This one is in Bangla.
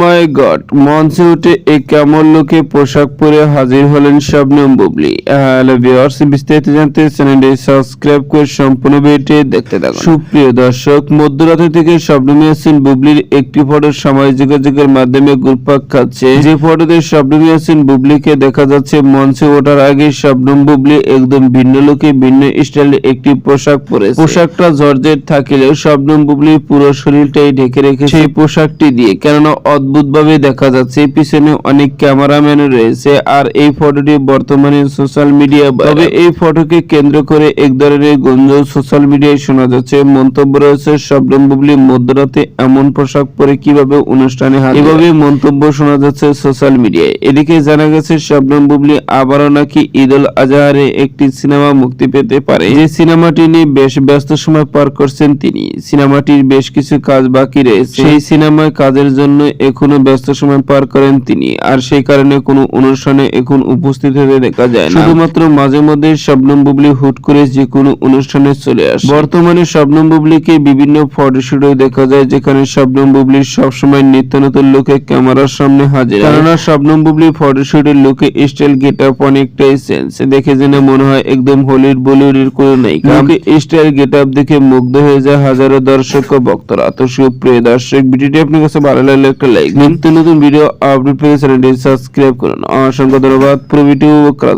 মাই গড। মঞ্চে উঠে এই কেমন লোকে পোশাক পরে হাজির হলেন শবনম বুবলি। হ্যালো ভিউয়ার্স বিস্তারিত জানতে চ্যানেলটি সাবস্ক্রাইব করে সম্পূর্ণ ভিডিওটি দেখতে থাকুন। সুপ্রিয় দর্শক, মধ্যরাতে থেকে শবনম ইয়াসিন বুবলির একটি ফটো সামাজিক যোগাযোগের মাধ্যমে ঘুরপাক খাচ্ছে। যে ফটোতে শবনম ইয়াসিন বুবলিকে দেখা যাচ্ছে, মঞ্চে ওঠার আগে শবনম বুবলি একদম ভিন্ন লোকে, ভিন্ন স্টাইলে একটি পোশাক পরে পোশাকটা জর্জেট থাকলেও শবনম বুবলির পুরো শরীরটাই ঢেকে রেখেছে। সেই পোশাকটি দিয়ে, কেননা অদ্ভুত ভাবে দেখা যাচ্ছে। পিছনে অনেক ক্যামেরাম্যান রয়েছে আর এই ফটোটি বর্তমানে সোশ্যাল মিডিয়া তবে এই ফটোকে কেন্দ্র করে এক ধরনের গুঞ্জন সোশ্যাল মিডিয়ায় শোনা যাচ্ছে। মন্তব্য রয়েছে, শবনম বুবলি মধ্যরাতে এমন পোশাক পরে কীভাবে অনুষ্ঠানে হাজির? এভাবে মন্তব্য শোনা যাচ্ছে সোশ্যাল মিডিয়ায়। এদিকে জানা গেছে, শবনম বুবলি আবারও নাকি ঈদ উল আজহারে একটি সিনেমা মুক্তি পেতে পারে। যে সিনেমাটি নিয়ে বেশ ব্যস্ত সময় পার করছেন তিনি। সিনেমাটির বেশ কিছু কাজ বাকি রয়েছে। সেই সিনেমায় কাজের জন্য এখনও ব্যস্ত সময় পার করেন তিনি। আর সেই কারণে কোনো অনুষ্ঠানে এখন উপস্থিত হতে দেখা যায় না। শুধুমাত্র মাঝে মধ্যে শবনম বুবলি হুট করে যে কোনো অনুষ্ঠানে চলে আসে। বর্তমানে শবনম বুবলিকে বিভিন্ন ফটোশুটে দেখা যায় যেখানে শবনম বুবলি সবসময় নিত্য নতুন লোকে ক্যামেরার সামনে হাজির কেননা শবনম বুবলি ফটোশুটের লোকে স্টাইল গেট আপ অনেকটাই সেন্স দেখে জেনে মনে হয় একদম হলিউড বলিউডের কোনো নায়িকা লোকে স্টাইল গেট আপ দেখে মুগ্ধ হয়ে যায় হাজারো দর্শক ও ভক্তরা। তো সুপ্রিয় দর্শক ভিডিওটি আপনার কাছে ভালো লাগলে একটা লাইক নিত্য নতুন ভিডিও আপডেট পেতে চ্যানেলটি সাবস্ক্রাইব করুন অসংখ্য ধন্যবাদ পুরো।